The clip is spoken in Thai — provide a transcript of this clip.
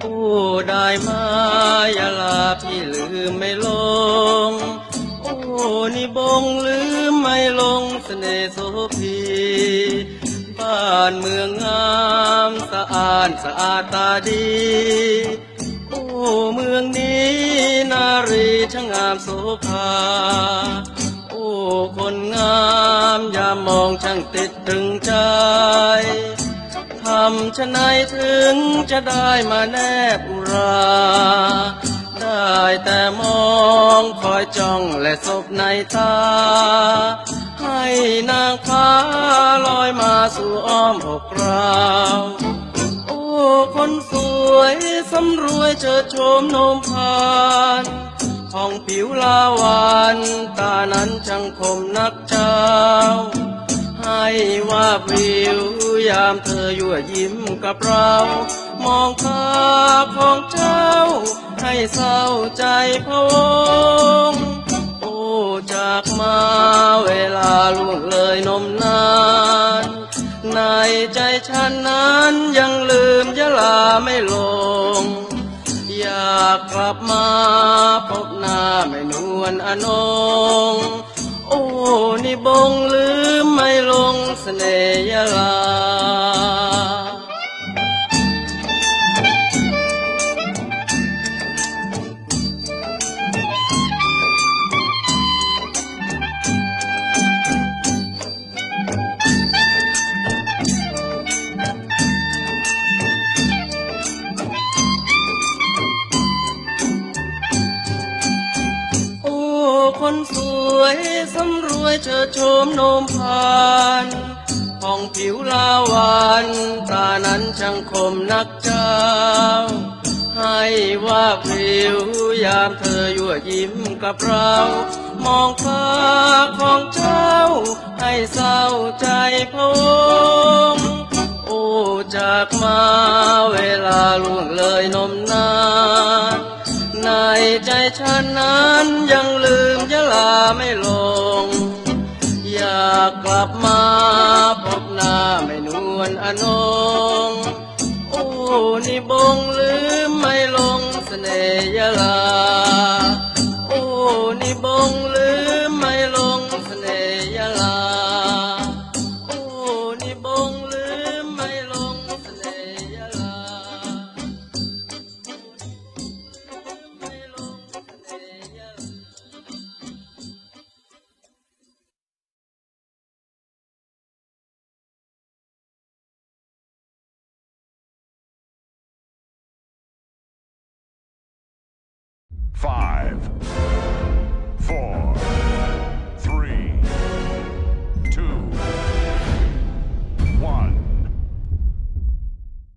โอ้ได้มาอย่าลาพี่ลืมไม่ลง โอ้นี่บงลืมไม่ลงเสน่ห์โสภีบ้านเมืองงามสะอาดสะอาดตาดี โอ้เมืองนี้นารีช่างงามโสภาโอ้คามอ ย่ามองช่างติดตรึงใจทำชะไหนถึงจะได้มาแนบอุรา ได้แต่มองคอยจ้องและศพในตา ให้นางฟ้าลอยมาสู่อ้อมอกเราโอ้คนสวยสำรวยเชิดโฉมโนมพาน ผ่องผิวลาวันตานั้นช่างคมนักเจ้า ให้ว่าบวิวยามเธอยั่วยิ้มกับเรา มองภาพของเจ้า ให้เศร้าใจพะวงโอ้จากมาเวลาล่วงเลยนมนานในใจฉันนั้นยังลืมยะลาไม่ลงากกลับมาพบหน้าไม่นวลอนง โอ้ นี่บงลืมไม่ลงเสน่ห์ยะลา วยสำรวยเชิดโฉมโนมพานผ่องผิวลาวันตานั้นช่างคมนักเจ้า ให้ว่าพริ้วยามเธอยั่วยิ้มกับเรา มองฟ้าของเจ้า ให้เศร้าใจพงโอ้จากมาเวลาล่วงเลยนมนานในใจฉันนั้นยังากกลับมาพบหน้าไม่นวลอนง โอ้ นี่บงลืมไม่ลงเสน่ห์ยาลา โอ้ นี่บงลืม Five, four,